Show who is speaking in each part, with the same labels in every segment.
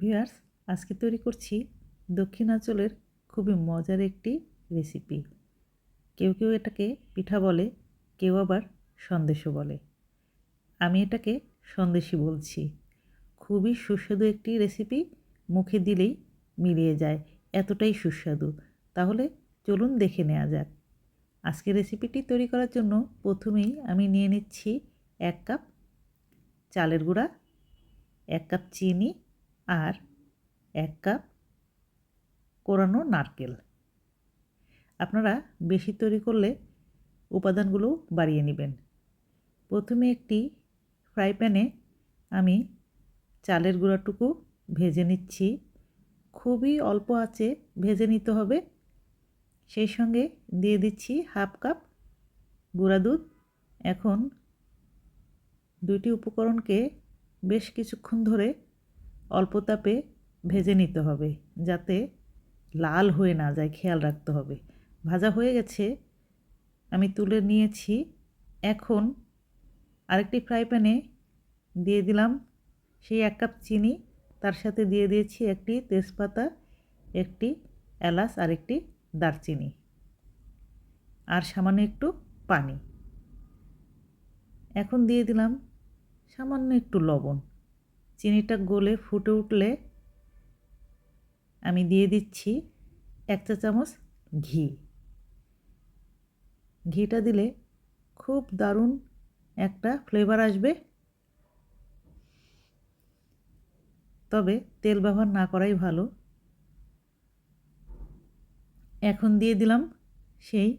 Speaker 1: Viewers, আজকে তৈরি করছি দক্ষিণাঞ্চলের খুবই মজার একটি রেসিপি কেউ কেউ এটাকে পিঠা বলে, কেউ আবার সন্দেশও বলে। আমি এটাকে সন্দেশই বলছি। খুবই সুস্বাদু একটি রেসিপি মুখে দিলেই মিলিয়ে যায়, এতটাই সুস্বাদু। তাহলে চলুন দেখে নেওয়া যাক। আজকে রেসিপিটি তৈরি করার জন্য প্রথমেই আমি নিয়ে নিচ্ছি এক কাপ চালের গুঁড়া, এক কাপ চিনি আর এক কাপ কোরানো নারকেল। আপনারা বেশি তৈরি করলে উপাদানগুলো বাড়িয়ে নেবেন। প্রথমে একটি ফ্রাই প্যানে আমি চালের গুঁড়াটুকু ভেজে নিচ্ছি। খুবই অল্প আছে ভেজে নিতে হবে। সেই সঙ্গে দিয়ে দিচ্ছি হাফ কাপ গুঁড়া দুধ। এখন দুইটি উপকরণকে বেশ কিছুক্ষণ ধরে অল্প তাপে ভেজে নিতে হবে, যাতে লাল হয়ে না যায়, খেয়াল রাখতে হবে। ভাজা হয়ে গেছে, আমি তুলে নিয়েছি। এখন আরেকটি ফ্রাই প্যানে দিয়ে দিলাম সেই এক কাপ চিনি। তার সাথে দিয়ে দিয়েছি একটি তেজপাতা, একটি এলাচ, আর একটি দারচিনি। আর সামান্য একটু পানি। এখন দিয়ে দিলাম সামান্য একটু লবণ। চিনিটা গলে ফুটে উঠলে আমি দিয়ে দিচ্ছি এক চা চামচ ঘি। ঘিটা দিলে খুব দারুণ একটা ফ্লেভার আসবে। তবে তেল ব্যবহার না করাই ভালো। এখন দিয়ে দিলাম সেই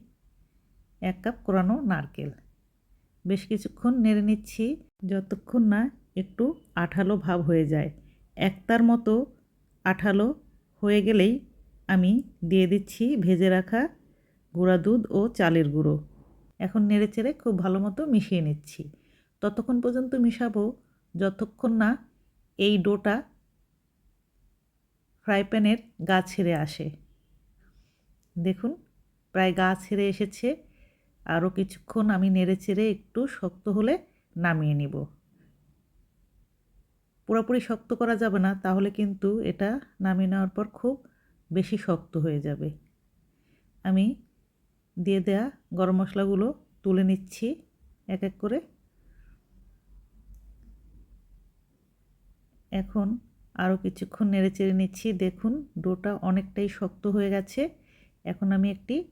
Speaker 1: এক কাপ কোরানো নারকেল। বেশ কিছুক্ষণ নেড়ে নিচ্ছি, যতক্ষণ না একটু আঠালো ভাব হয়ে যায়। একতার মতো আঠালো হয়ে গেলেই আমি দিয়ে দিচ্ছি ভেজে রাখা গুঁড়া দুধ ও চালের গুঁড়ো। এখন নেড়ে চেড়ে খুব ভালো মতো মিশিয়ে নিচ্ছি। ততক্ষণ পর্যন্ত মিশাবো যতক্ষণ না এই ডোটা ফ্রাই প্যানের গা ছেড়ে আসে। দেখুন, প্রায় গা ছেড়ে এসেছে। আরও কিছুক্ষণ আমি নেড়ে চেড়ে একটু শক্ত হলে নামিয়ে নিব। পুরোপুরি শক্ত করা যাবে না, তাহলে কিন্তু এটা নামিয়ে নেওয়ার পর খুব বেশি শক্ত হয়ে যাবে। আমি দিয়ে দেয়া গরম মশলাগুলো তুলে নিচ্ছি এক এক করে। এখন আরও কিছুক্ষণ নেড়ে চেড়ে নিচ্ছি। দেখুন, ডোটা অনেকটাই শক্ত হয়ে গেছে। এখন আমি একটি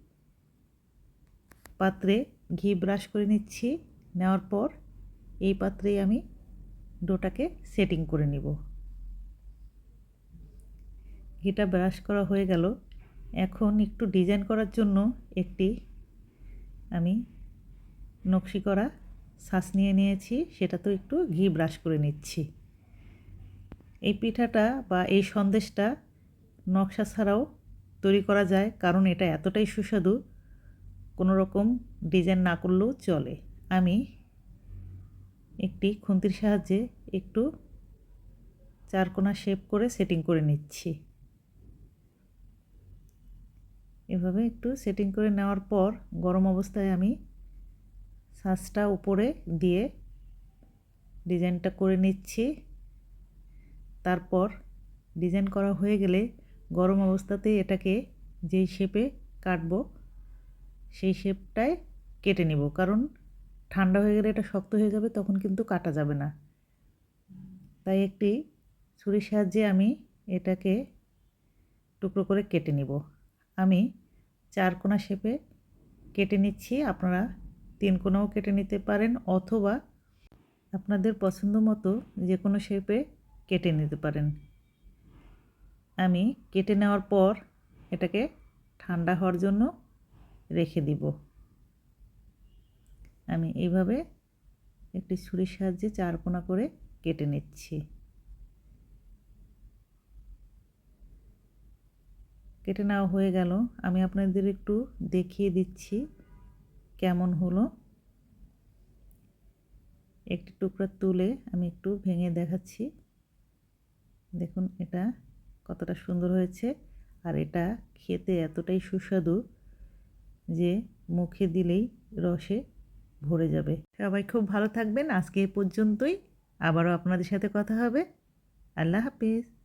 Speaker 1: পাত্রে ঘি ব্রাশ করে নিচ্ছি। নেওয়ার পর এই পাত্রেই আমি ডোটাকে সেটিং করে নিব। ঘিটা ব্রাশ করা হয়ে গেল। এখন একটু ডিজাইন করার জন্য একটি আমি নকশি করা শ্বাস নিয়ে নিয়েছি, সেটা তো একটু ঘি ব্রাশ করে নিচ্ছি। এই পিঠাটা বা এই সন্দেশটা নকশা ছাড়াও তৈরি করা যায়, কারণ এটা এতটাই সুস্বাদু কোনো রকম ডিজাইন না করলেও চলে। আমি একটি খুন্তির সাহায্যে একটু চারকোনা শেপ করে সেটিং করে নিচ্ছি। এভাবে একটু সেটিং করে নেওয়ার পর গরম অবস্থায় আমি শ্বাসটা উপরে দিয়ে ডিজাইনটা করে নিচ্ছি। তারপর ডিজাইন করা হয়ে গেলে গরম অবস্থাতেই এটাকে যেই শেপে কাটবো, সেই শেপটায় কেটে নিব। কারণ ঠান্ডা হয়ে গেলে এটা শক্ত হয়ে যাবে, তখন কিন্তু কাটা যাবে না। তাই একটি ছুরির সাহায্যে আমি এটাকে টুকরো করে কেটে নিব। আমি চার কোনা শেপে কেটে নিচ্ছি, আপনারা তিন কোনাও কেটে নিতে পারেন অথবা আপনাদের পছন্দ মতো যে কোনো শেপে কেটে নিতে পারেন। আমি কেটে নেওয়ার পর এটাকে ঠান্ডা হওয়ার জন্য রেখে দিব। আমি এইভাবে একটি ছুরির সাহায্যে চার কোনা করে কেটে নিচ্ছি। কেটে নেওয়া হয়ে গেল। আমি আপনাদের একটু দেখিয়ে দিচ্ছি কেমন হলো। একটি টুকরা তুলে আমি একটু ভেঙে দেখাচ্ছি। দেখুন এটা কতটা সুন্দর হয়েছে আর এটা খেতে এতটাই সুস্বাদু যে মুখে দিলেই রসে ভরে যাবে। সবাই খুব ভালো থাকবেন। আজকে এ পর্যন্তই। আবারও আপনাদের সাথে কথা হবে। আল্লাহ হাফিজ।